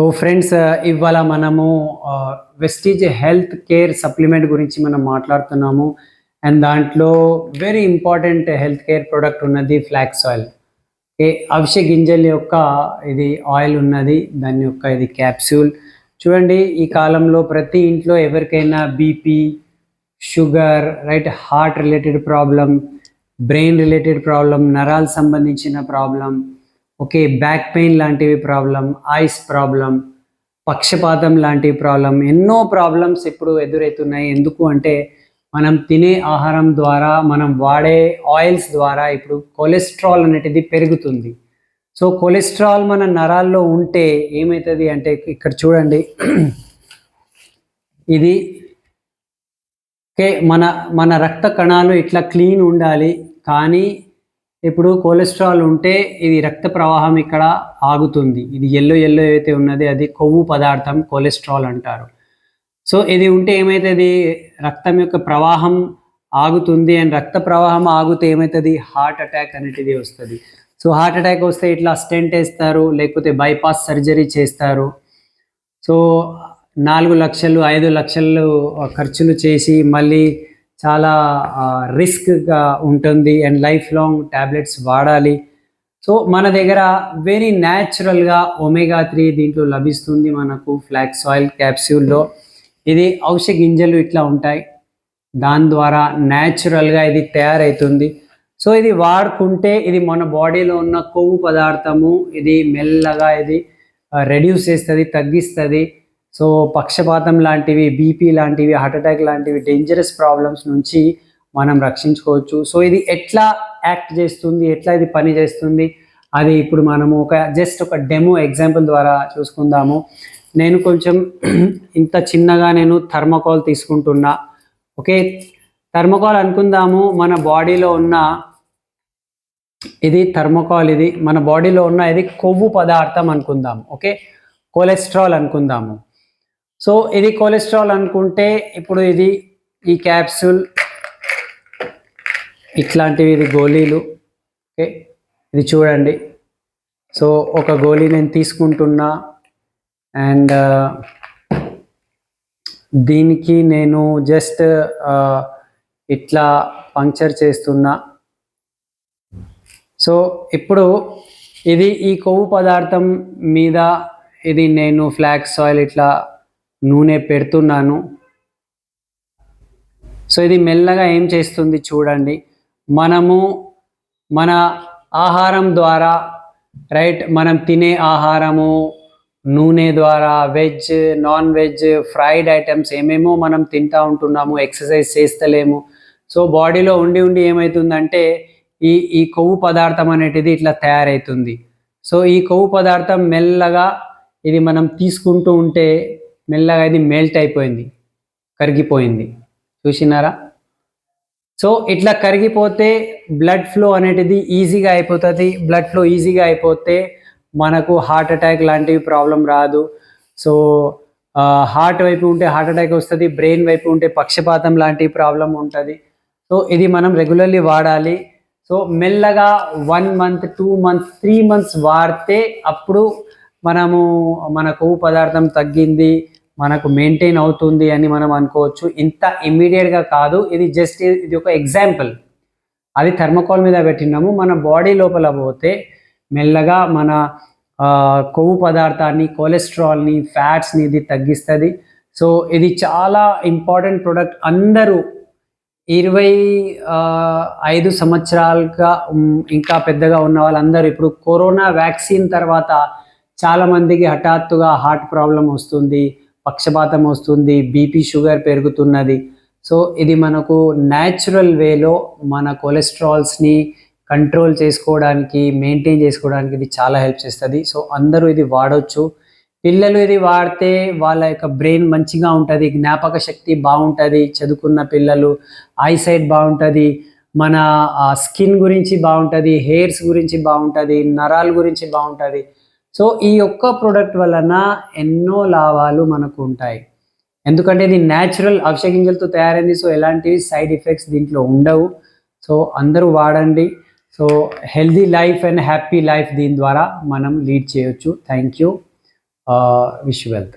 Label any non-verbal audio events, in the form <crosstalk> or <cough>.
So friends ఇవాళ మనము Vestige health care supplement గురించి మనం మాట్లాడుతున్నాము. అండ్ దాంట్లో very important health care product ఉన్నది ఫ్లాక్స్ ఆయిల్ ఓకే అవిష గింజల యొక్క ఇది ఆయిల్ ఉన్నది దాని యొక్క ఇది క్యాప్సూల్ చూడండి ఈ కాలంలో ప్రతి ఇంట్లో ఎవరికైనా BP sugar right heart related problem brain related problem నరాలు సంబంధించిన ప్రాబ్లం ఓకే బ్యాక్ పెయిన్ లాంటివి ప్రాబ్లం ఐస్ ప్రాబ్లం పక్షపాతం లాంటి ప్రాబ్లం ఎన్నో ప్రాబ్లమ్స్ ఇప్పుడు ఎదురవుతున్నాయి ఎందుకు అంటే మనం తినే ఆహారం ద్వారా మనం వాడే ఆయిల్స్ ద్వారా ఇప్పుడు కొలెస్ట్రాల్ అనేటిది పెరుగుతుంది. సో కొలెస్ట్రాల్ మన నరాల్లో ఉంటే ఏమవుతుంది అంటే ఇక్కడ చూడండి. <clears throat> ఇది ఓకే మన మన రక్త కణాలు ఇట్లా క్లీన్ ఉండాలి కానీ ఇప్పుడు కొలెస్ట్రాల్ ఉంటే ఇది రక్త ప్రవాహం ఇక్కడ ఆగుతుంది. ఇది ఎల్లో ఎల్లో ఏదైతే ఉన్నది అది కొవ్వు పదార్థం కొలెస్ట్రాల్ అంటారు. సో ఇది ఉంటే ఏమవుతుంది రక్తం యొక్క ప్రవాహం ఆగుతుంది అండ్ రక్త ప్రవాహం ఆగితే ఏమవుతుంది హార్ట్ అటాక్ అనేటిది వస్తుంది. సో హార్ట్ అటాక్ వస్తే ఇట్లా స్టెంట్ వేస్తారు లేకపోతే బైపాస్ సర్జరీ చేస్తారు. సో నాలుగు లక్షలు ఐదు లక్షలు ఖర్చులు చేసి మళ్ళీ చాలా రిస్క్గా ఉంటుంది అండ్ లైఫ్ లాంగ్ ట్యాబ్లెట్స్ వాడాలి. సో మన దగ్గర వెరీ న్యాచురల్గా ఒమేగా త్రీ దీంట్లో లభిస్తుంది మనకు ఫ్లాక్స్ ఆయిల్ క్యాప్సూల్లో ఇది ఔషధ గింజలు ఇట్లా ఉంటాయి. దాని ద్వారా న్యాచురల్గా ఇది తయారవుతుంది సో ఇది వాడుకుంటే ఇది మన బాడీలో ఉన్న కొవ్వు పదార్థము ఇది మెల్లగా ఇది రెడ్యూస్ చేస్తుంది తగ్గిస్తుంది. సో పక్షపాతం లాంటివి బీపీ లాంటివి హార్ట్ అటాక్ లాంటివి డేంజరస్ ప్రాబ్లమ్స్ నుంచి మనం రక్షించుకోవచ్చు. సో ఇది ఎట్లా యాక్ట్ చేస్తుంది ఎట్లా ఇది పని చేస్తుంది అది ఇప్పుడు మనము ఒక జస్ట్ ఒక డెమో ఎగ్జాంపుల్ ద్వారా చూసుకుందాము. నేను కొంచెం <clears throat> ఇంత చిన్నగా నేను థర్మకోల్ తీసుకుంటున్నా. ఓకే? థర్మకోల్ అనుకుందాము మన బాడీలో ఉన్న ఇది థర్మోకాల్ ఇది మన బాడీలో ఉన్న ఇది కొవ్వు పదార్థం అనుకుందాము. ఓకే? కొలెస్ట్రాల్ అనుకుందాము. సో ఇది కొలెస్ట్రాల్ అనుకుంటే ఇప్పుడు ఇది ఈ క్యాప్సూల్ ఇట్లాంటివి ఇది గోళీలు ఓకే? ఇది చూడండి. సో ఒక గోళీ నేను తీసుకుంటున్నా అండ్ దీనికి నేను జస్ట్ ఇట్లా పంక్చర్ చేస్తున్నా. సో ఇప్పుడు ఇది ఈ కొవ్వు పదార్థం మీద ఇది నేను ఫ్లాక్స్ ఆయిల్ ఇట్లా నూనె పెడుతున్నాను. సో ఇది మెల్లగా ఏం చేస్తుంది చూడండి. మనము మన ఆహారం ద్వారా రైట్ మనం తినే ఆహారము నూనె ద్వారా veg non veg fried items ఏమేమో మనం తింటా ఉంటున్నాము ఎక్సర్సైజ్ చేస్తలేము. సో బాడీలో ఉండి ఉండి ఏమవుతుందంటే ఈ ఈ కొవ్వు పదార్థం అనేటిది ఇట్లా తయారవుతుంది సో ఈ కొవ్వు పదార్థం మెల్లగా ఇది మనం తీసుకుంటూ ఉంటే మెల్లగా ఇది మెల్ట్ అయిపోయింది కరిగిపోయింది. చూసినారా? సో ఇట్లా కరిగిపోతే బ్లడ్ ఫ్లో అనేటిది ఈజీగా అయిపోతుంది. బ్లడ్ ఫ్లో ఈజీగా అయిపోతే మనకు హార్ట్ అటాక్ లాంటివి ప్రాబ్లం రాదు. సో హార్ట్ వైపు ఉంటే హార్ట్ అటాక్ వస్తుంది బ్రెయిన్ వైపు ఉంటే పక్షపాతం లాంటి ప్రాబ్లం ఉంటుంది. సో ఇది మనం రెగ్యులర్లీ వాడాలి. సో మెల్లగా one month two months three months వాడితే అప్పుడు మనము మన కొవ్వు పదార్థం తగ్గింది మనకు మెయింటైన్ అవుతుంది అని మనం అనుకోవచ్చు. ఇంత ఇమ్మీడియట్గా కాదు. ఇది జస్ట్ ఇది ఒక ఎగ్జాంపుల్ అది థర్మకోల్ మీద పెట్టినాము. మన బాడీ లోపల పోతే మెల్లగా మన కొవ్వు పదార్థాన్ని కొలెస్ట్రాల్ని ఫ్యాట్స్ని ఇది తగ్గిస్తుంది. సో ఇది చాలా ఇంపార్టెంట్ ప్రోడక్ట్ అందరూ ఇరవై ఐదు సంవత్సరాలుగా ఇంకా పెద్దగా ఉన్న వాళ్ళందరూ ఇప్పుడు కరోనా వ్యాక్సిన్ తర్వాత చాలా మందికి హఠాత్తుగా హార్ట్ ప్రాబ్లం వస్తుంది పక్షపాతం వస్తుంది బీపీ షుగర్ పెరుగుతున్నది. సో ఇది మనకు న్యాచురల్ వేలో మన కొలెస్ట్రాల్స్ని కంట్రోల్ చేసుకోవడానికి మెయింటైన్ చేసుకోవడానికి ఇది చాలా హెల్ప్ చేస్తుంది. సో అందరూ ఇది వాడవచ్చు పిల్లలు ఇది వాడితే వాళ్ళ యొక్క బ్రెయిన్ మంచిగా ఉంటుంది జ్ఞాపక శక్తి బాగుంటుంది చదువుకున్న పిల్లలు ఐసైట్ బాగుంటుంది మన స్కిన్ గురించి బాగుంటుంది హెయిర్స్ గురించి బాగుంటుంది నరాల గురించి బాగుంటుంది. సో ఈ ఒక్క ప్రోడక్ట్ వలన ఎన్నో లాభాలు మనకు ఉంటాయి. ఎందుకంటే ఇది న్యాచురల్ అవిసె గింజలతో తయారైంది. సో ఎలాంటివి సైడ్ ఎఫెక్ట్స్ దీంట్లో ఉండవు. సో అందరూ వాడండి. So healthy life and happy life దీని ద్వారా మనం లీడ్ చేయొచ్చు. Thank you wish wealth